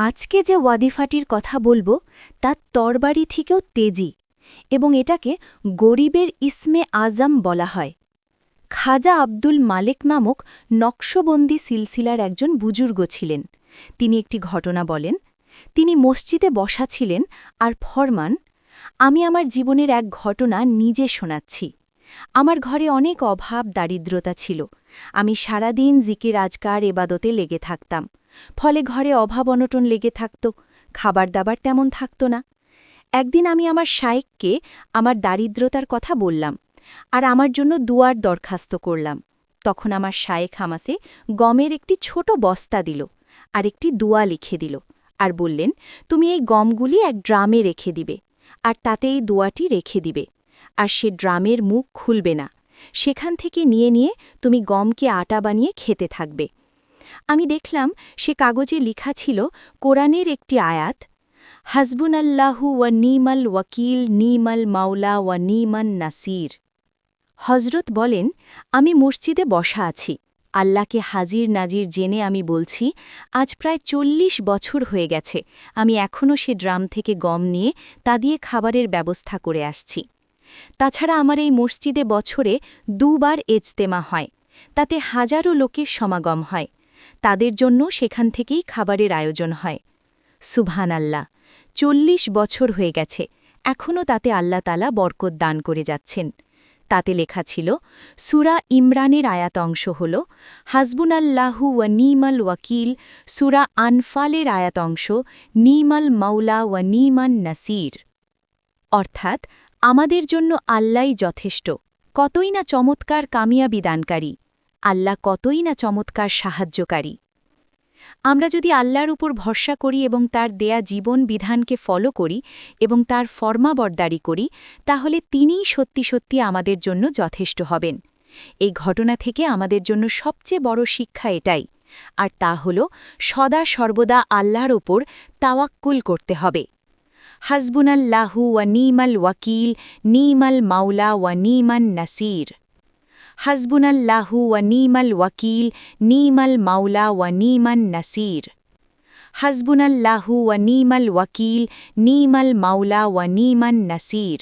আজকে যে ওয়াদিফাটির কথা বলব, তা তরবারি থেকেও তেজি এবং এটাকে গরিবের ইসমে আজম বলা হয়। খাজা আব্দুল মালেক নামক নকশবন্দি সিলসিলার একজন বুজুর্গ ছিলেন। তিনি একটি ঘটনা বলেন, তিনি মসজিদে বসা ছিলেন আর ফরমান, আমি আমার জীবনের এক ঘটনা নিজে শোনাচ্ছি। আমার ঘরে অনেক অভাব, দারিদ্রতা ছিল। আমি সারাদিন জিকির, আজকার, এবাদতে লেগে থাকতাম। ফলে ঘরে অভাব অনটন লেগে থাকত খাবার দাবার তেমন থাকত না। একদিন আমি আমার শায়েককে আমার দারিদ্রতার কথা বললাম আর আমার জন্য দুয়ার দরখাস্ত করলাম। তখন আমার শায়েক হামাসে গমের একটি ছোট বস্তা দিল আর একটি দুয়া লিখে দিল আর বললেন, তুমি এই গমগুলি এক ড্রামে রেখে দিবে আর তাতে এই দোয়াটি রেখে দিবে আর সে ড্রামের মুখ খুলবে না। সেখান থেকে নিয়ে নিয়ে তুমি গমকে আটা বানিয়ে খেতে থাকবে। আমি দেখলাম সে কাগজে লিখা ছিল কোরআনের একটি আয়াত হাসবুন আল্লাহু ওয়া নিমাল ওয়াকিল, নিমাল মাওলা ওয়া নিমান নাসির। হজরত বলেন, আমি মসজিদে বসা আছি। আল্লাহকে হাজির নাজির জেনে আমি বলছি, আজ প্রায় চল্লিশ বছর হয়ে গেছে। আমি এখনও সে ড্রাম থেকে গম নিয়ে তা দিয়ে খাবারের ব্যবস্থা করে আসছি। তাছাড়া আমার এই মসজিদে বছরে দুবার এজতেমা হয়। তাতে হাজারো লোকের সমাগম হয়। তাদের জন্য সেখান থেকেই খাবারের আয়োজন হয়। সুভান আল্লাহ চল্লিশ বছর হয়ে গেছে, এখনও তাতে আল্লাহ তালা বরকত দান করে যাচ্ছেন। তাতে লেখা ছিল, সুরা ইমরানের আয়াত অংশ হল, হাসবুনাল্লাহু ওয়া নিমাল ওয়াকিল, সুরা আনফালের আয়াত অংশ, নিমাল মাওলা ওয়া নিমান নাসির। অর্থাৎ, আমাদের জন্য আল্লাই যথেষ্ট, কতই না চমৎকার কামিয়াবি দানকারী। আল্লাহ কতই না চমৎকার সাহায্যকারী। আমরা যদি আল্লাহর উপর ভরসা করি এবং তার দেয়া জীবন বিধানকে ফলো করি এবং তার ফরমাবরদারি করি, তাহলে তিনিই সত্যি সত্যি আমাদের জন্য যথেষ্ট হবেন। এই ঘটনা থেকে আমাদের জন্য সবচেয়ে বড় শিক্ষা এটাই। আর তা হল, সদা সর্বদা আল্লাহর ওপর তাওয়াক্কুল করতে হবে। হাসবুনাল্লাহু ওয়া নিমাল ওয়াকিল, নিমাল মাওলা ওয়া নিমান নাসির। হাসবুনাল্লাহু ওয়া নিমাল ওয়াকিল নিমাল মাওলা ওয়া নিমান নাসির হাসবুনাল্লাহু ওয়া নিমাল ওয়াকিল নিমাল মাওলা ওয়া নিমান নাসির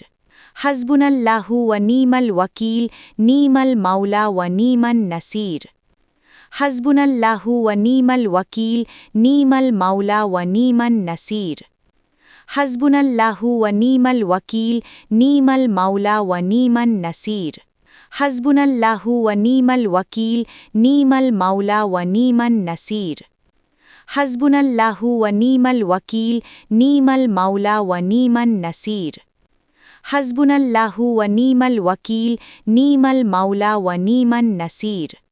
হাসবুনাল্লাহু ওয়া নিমাল ওয়াকিল নিমাল মাওলা ওয়া নিমান নাসির হাসবুনাল্লাহু ওয়া নিমাল ওয়াকিল নিমাল মাওলা ওয়া নিমান নাসির হাসবুনাল্লাহু ওয়া নিমাল ওয়াকিল নিমাল মাওলা ওয়া নিমান নাসির হাসবুনাল্লাহু ওয়া নিমাল ওয়াকিল নিমাল মাওলা ওয়া নিমান নাসির হাসবুনাল্লাহু ওয়া নিমাল ওয়াকিল নিমাল মাওলা ওয়া নিমান নাসির হাসবুনাল্লাহু